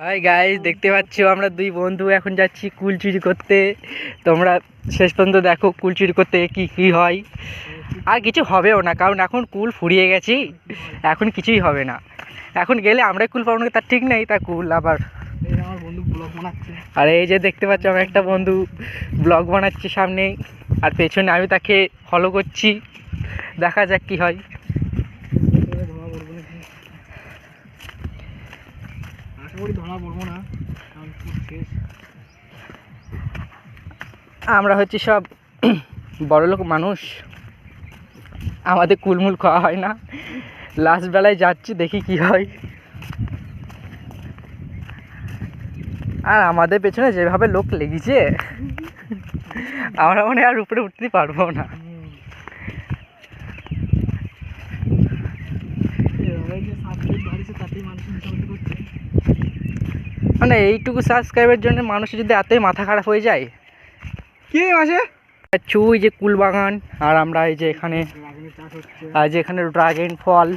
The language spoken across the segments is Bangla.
হাই গাইস দেখতে পাচ্ছ আমরা দুই বন্ধু এখন যাচ্ছি কুল চুরি করতে। তোমরা শেষ পর্যন্ত দেখো কুল চুরি করতে কি কি হয়। আর কিছু হবেও না কারণ এখন কুল ফুরিয়ে গেছি। এখন কিছুই হবে না। এখন গেলে আমরাই কুল পাবো না তার ঠিক নেই তা কুল আবার। আর এই যে দেখতে পাচ্ছ আমার একটা বন্ধু ব্লগ বানাচ্ছে সামনে। আর পেছনে আমি তাকে ফলো করছি। দেখা যাক কি হয় এবারে ধরা পড়ব নাকি আশা করি ধরা পড়ব না কারণ শেষ। আমরা হচ্ছে সব বড়লোক মানুষ। আমাদের কুলমুল খাওয়া হয় না। লাস্ট বেলায় যাচ্ছি দেখি কি হয়। আর আমাদের পেছনে যেভাবে লোক লেগেছে আমরা মনে হয় আর উপরে উঠতে পারব না হুম। এভাবে যে সাবস্ক্রাইব বাড়িছে তাতেই মানুষ মোটামুটি করছে মানে এইটুকু সাবস্ক্রাইবের জন্য মানুষের যদি এতই মাথা খারাপ হয়ে যায়। কে মাসে? চুই যে কুল বাগান আর আমরা এই যে এখানে আর যে এখানে ড্রাগন ফল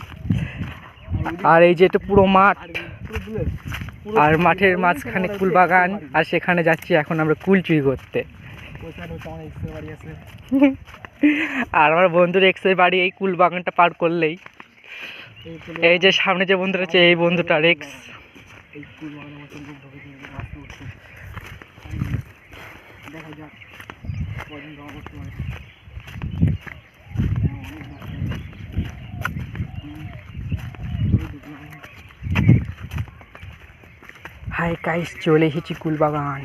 আর এই যে এটা পুরো মাঠ আর মাঠের মাঝখানে কুল বাগান আর সেখানে যাচ্ছি এখন আমরা কুল চুরি করতে। আর আমার বন্ধুর এক্সের বাড়ি এই কুল বাগানটা পার করলেই। এই এই যে সামনে যে বন্ধুটা আছে এই বন্ধুটা রেক্স এই মতন উঠছে দেখা যাক কদিন করতে পারে। হাই কাইস চলে এসেছি কুলবাগান।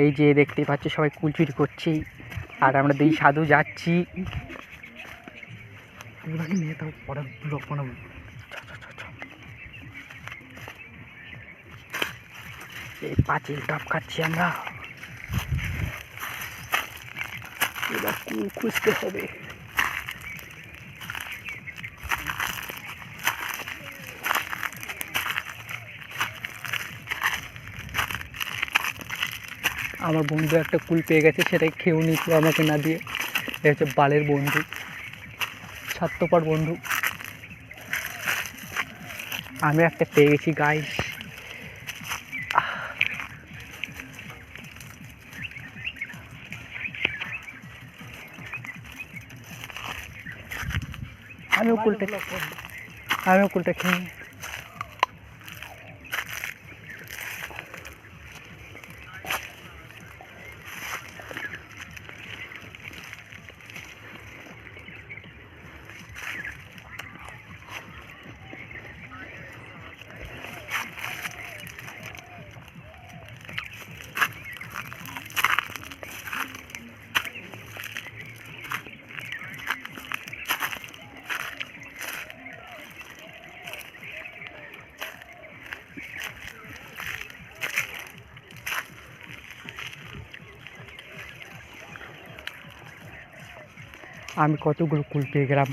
এই যে দেখতে পাচ্ছ, সবাই কুল চুরি করছি। আর আমরা দুই সাধু যাচ্ছি। নিয়ে তাও পরে ব্লগ বানাবো? এই পাঁচিল টপ খাচ্ছি আমরা। এবার কুল খুঁজতে হবে? আমার বন্ধু একটা কুল পেয়ে গেছে, সেটাই খেয়েও নিচ্ছিল আমাকে না দিয়ে। এটা হচ্ছে বালের বন্ধু স্বার্থপর বন্ধু। আমি একটা পেয়ে গেছি গাইস আমি কুলটা আমি কুলটা খেয়ে আমি কতগুলো কুল পেয়ে গেলাম।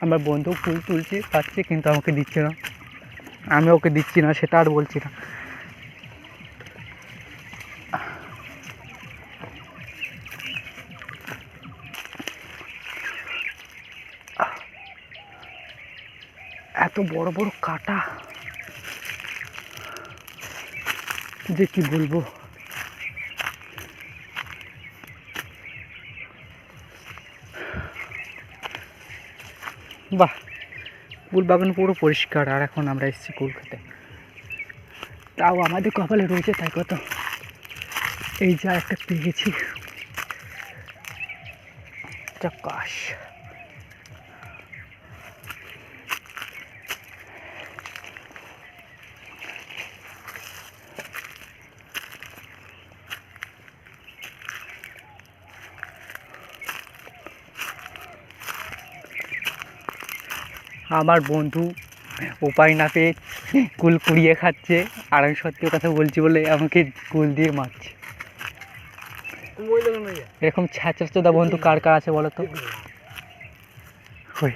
আমার বন্ধু ফুল তুলছে, পাচ্ছে, কিন্তু আমাকে দিচ্ছে না। আমি ওকে দিচ্ছি না, সেটা আর বলছি না। এত বড় বড় কাটা। যে কি বলব? বাহ কুল বাগান পুরো পরিষ্কার, আর এখন আমরা এসেছি কুল খেতে তাও আমাদের কপালে রয়েছে তাই কত। এই যা একটা পেয়েছি। চকাশ। আমার বন্ধু উপায় না পেয়ে কুল কুড়িয়ে খাচ্ছে আর আমি সত্যি কথা বলছি বলে আমাকে কুল দিয়ে মারছে। এরকম ছ্যাঁচা চোদা বন্ধু কার কার আছে বলো তো? ওই।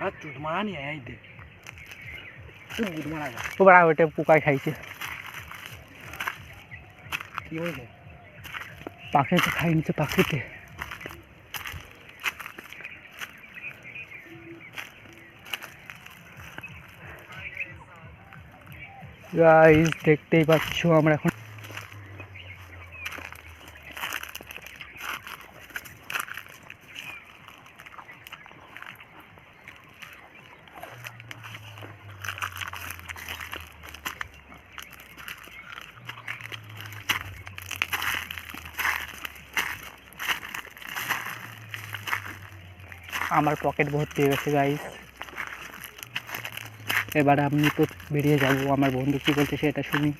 হাত চুট মারা নিয়ে এই দে চুট গুট মারা গা ও বাড়া ওইটা পোকায় খাইছে। কি হয়েছে পাখিতে খাই নিচ্ছে পাখিতে। গাইস দেখতেই পাচ্ছ আমরা এখন আমার পকেট ভর্তি হয়ে গেছে গাইস এবার আমি তো বেরিয়ে যাব আমার বন্ধু কী বলছে সেটা শুনি।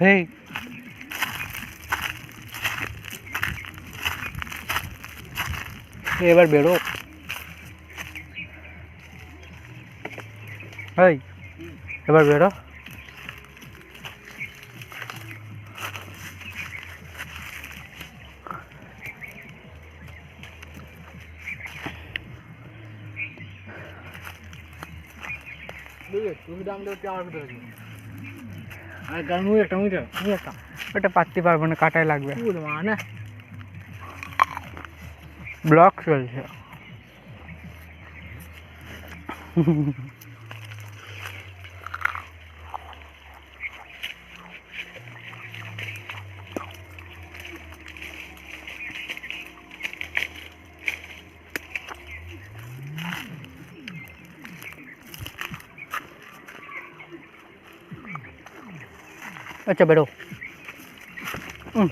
হেই। এবার বেরো এই এবার বেরো বুঝলে তুমি ডাঙলে হচ্ছে আমার ভিতরে আর গান মুই একটা মুই মুই একটা ওটা পাততে পারব না কাটাই লাগবে। তুই মানে? ব্লক চলছে। আচ্ছা বেরো। হুম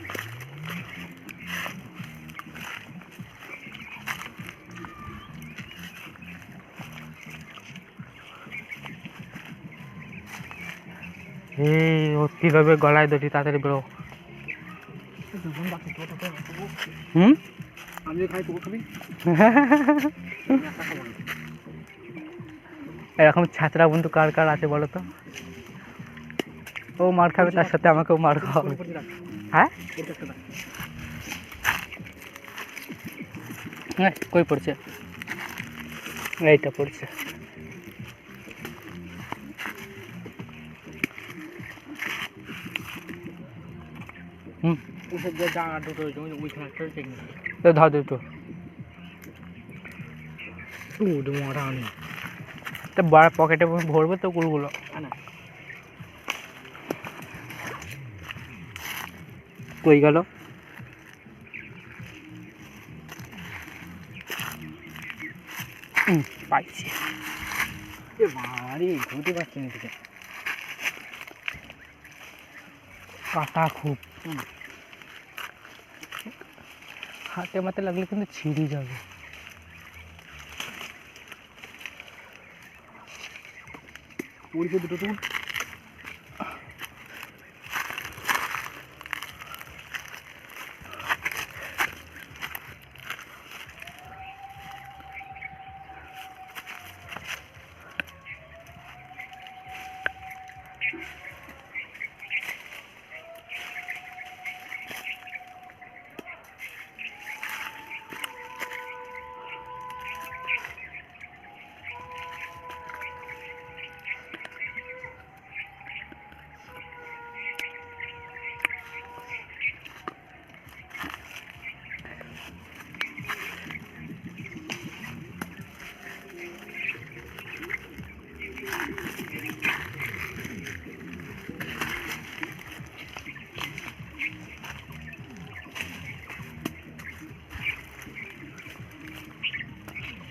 কীভাবে গলায় ধরি তাড়াতাড়ি বেরো। হুম? এরকম ছাত্রা বন্ধু কার কার আছে বলো তো? ও মার খাবে তার সাথে আমাকেও মার খাওয়াবে হ্যাঁ? হ্যাঁ কই পড়ছে? এইটা পড়ছে। হুম। ধর দুটো। বড় পকেটে ভরবে তো কুলগুলো কই গেল? পাইছি। বাড়ি ঘুরতে পারছি না ঠিক কাটা খুব। হাতে মাতে লাগলে কিন্তু ছিঁড়ে যাবে। পরিচয় দুটো তুল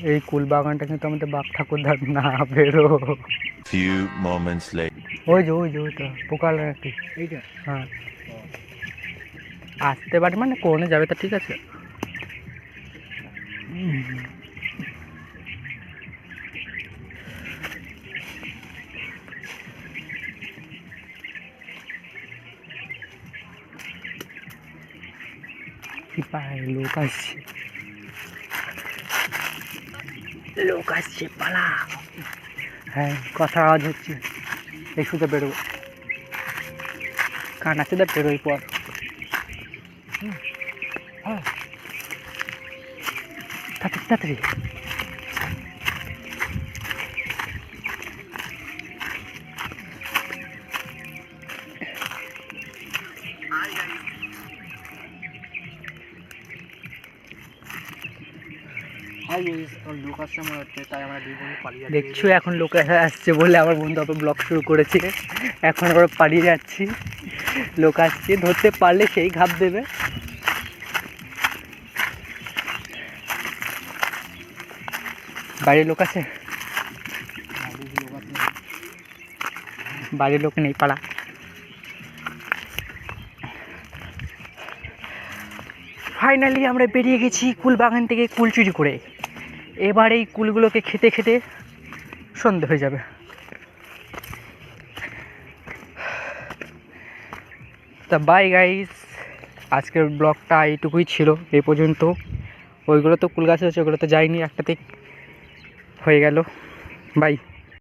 এই কুল বাগানটা কিন্তু আমাদের বাপ ঠাকুরদার না বেরো। Few moments later. ওই যে ওই যে ওইটা পোকাল নাকি এইটা? হ্যাঁ। আসতে পারে মানে কোনে যাবে তা ঠিক আছে। কি পায় লোক আসছে। লোক আসছে, পালা। হ্যাঁ কথা আওয়াজ হচ্ছে। এই শুধু বেরোবো। কান আছে দেখ বেরোই পর। হ্যাঁ। তাড়াতাড়ি। দেখছ এখন লোক আসছে বলে আমার বন্ধু আবার ব্লগ শুরু করেছে। এখন আমরা পালিয়ে যাচ্ছি। লোক আসছে ধরতে পারলে সেই ঘাপ দেবে। বাড়ির লোক আছে? বাড়ির লোক নেই পাড়া ফাইনালি আমরা বেরিয়ে গেছি কুল বাগান থেকে কুল চুরি করে। এবার এই কুলগুলোকে খেতে খেতে সন্ধে হয়ে যাবে। তা বাই গাইস আজকের ব্লগটা এইটুকুই ছিল এই পর্যন্ত। ওইগুলো তো কুল গাছ হচ্ছে ওগুলো তো যায়নি একটাতে হয়ে গেল। বাই